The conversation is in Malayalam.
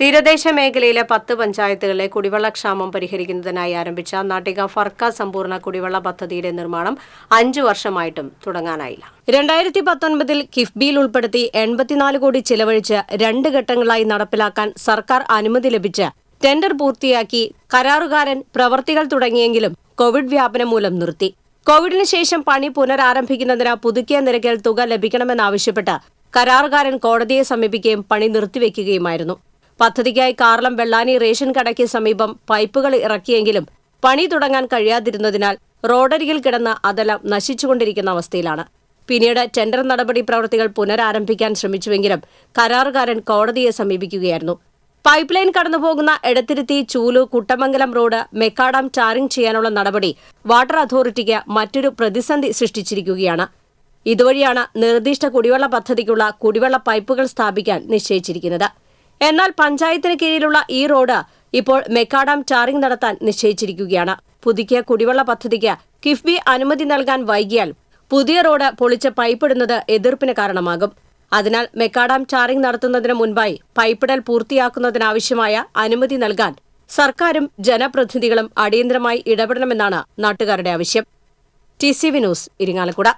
തീരദേശ മേഖലയിലെ പത്ത് പഞ്ചായത്തുകളിലെ കുടിവെള്ളക്ഷാമം പരിഹരിക്കുന്നതിനായി ആരംഭിച്ച നാട്ടിക ഫർക്ക സമ്പൂർണ കുടിവെള്ള പദ്ധതിയുടെ നിർമ്മാണം അഞ്ചു വർഷമായിട്ടും തുടങ്ങാനായില്ല. രണ്ടായിരത്തി പത്തൊൻപതിൽ കിഫ്ബിയിൽ ഉൾപ്പെടുത്തി എൺപത്തിനാല് കോടി ചിലവഴിച്ച് രണ്ട് ഘട്ടങ്ങളായി നടപ്പിലാക്കാൻ സർക്കാർ അനുമതി ലഭിച്ച് ടെൻഡർ പൂർത്തിയാക്കി കരാറുകാരൻ പ്രവർത്തികൾ തുടങ്ങിയെങ്കിലും കോവിഡ് വ്യാപനം മൂലം നിർത്തി. കോവിഡിന് ശേഷം പണി പുനരാരംഭിക്കുന്നതിന് പുതുക്കിയ നിരക്കിൽ തുക ലഭിക്കണമെന്നാവശ്യപ്പെട്ട് കരാറുകാരൻ കോടതിയെ സമീപിക്കുകയും പണി നിർത്തിവെക്കുകയുമായിരുന്നു. പദ്ധതിക്കായി കാർളം വെള്ളാനി റേഷൻ കടയ്ക്ക് സമീപം പൈപ്പുകൾ ഇറക്കിയെങ്കിലും പണി തുടങ്ങാൻ കഴിയാതിരുന്നതിനാൽ റോഡരികിൽ കിടന്ന അതെല്ലാം നശിച്ചുകൊണ്ടിരിക്കുന്ന അവസ്ഥയിലാണ്. പിന്നീട് ടെൻഡർ നടപടി പ്രവൃത്തികൾ പുനരാരംഭിക്കാൻ ശ്രമിച്ചുവെങ്കിലും കരാറുകാരൻ കോടതിയെ സമീപിക്കുകയായിരുന്നു. പൈപ്പ് ലൈൻ കടന്നുപോകുന്ന Edathiruthy ചൂലു Kuttamangalam road macadam tarring ചെയ്യാനുള്ള നടപടി വാട്ടർ അതോറിറ്റിക്ക് മറ്റൊരു പ്രതിസന്ധി സൃഷ്ടിച്ചിരിക്കുകയാണ്. ഇതുവഴിയാണ് നിർദ്ദിഷ്ട കുടിവെള്ള പദ്ധതിക്കുള്ള കുടിവെള്ള പൈപ്പുകൾ സ്ഥാപിക്കാൻ നിശ്ചയിച്ചിരിക്കുന്നത്. എന്നാൽ പഞ്ചായത്തിന് കീഴിലുള്ള ഈ റോഡ് ഇപ്പോൾ മെക്കാഡാം ടാറിംഗ് നടത്താൻ നിശ്ചയിച്ചിരിക്കുകയാണ്. പുതുക്കിയ കുടിവെള്ള പദ്ധതിക്ക് കിഫ്ബി അനുമതി നൽകാൻ വൈകിയാൽ പുതിയ റോഡ് പൊളിച്ച് പൈപ്പിടുന്നത് എതിർപ്പിന് കാരണമാകും. അതിനാൽ മെക്കാഡാം ടാറിംഗ് നടത്തുന്നതിന് മുൻപായി പൈപ്പിടൽ പൂർത്തിയാക്കുന്നതിനാവശ്യമായ അനുമതി നൽകാൻ സർക്കാരും ജനപ്രതിനിധികളും അടിയന്തരമായി ഇടപെടണമെന്നാണ് നാട്ടുകാരുടെ ആവശ്യം. T C V news Irinjalakuda.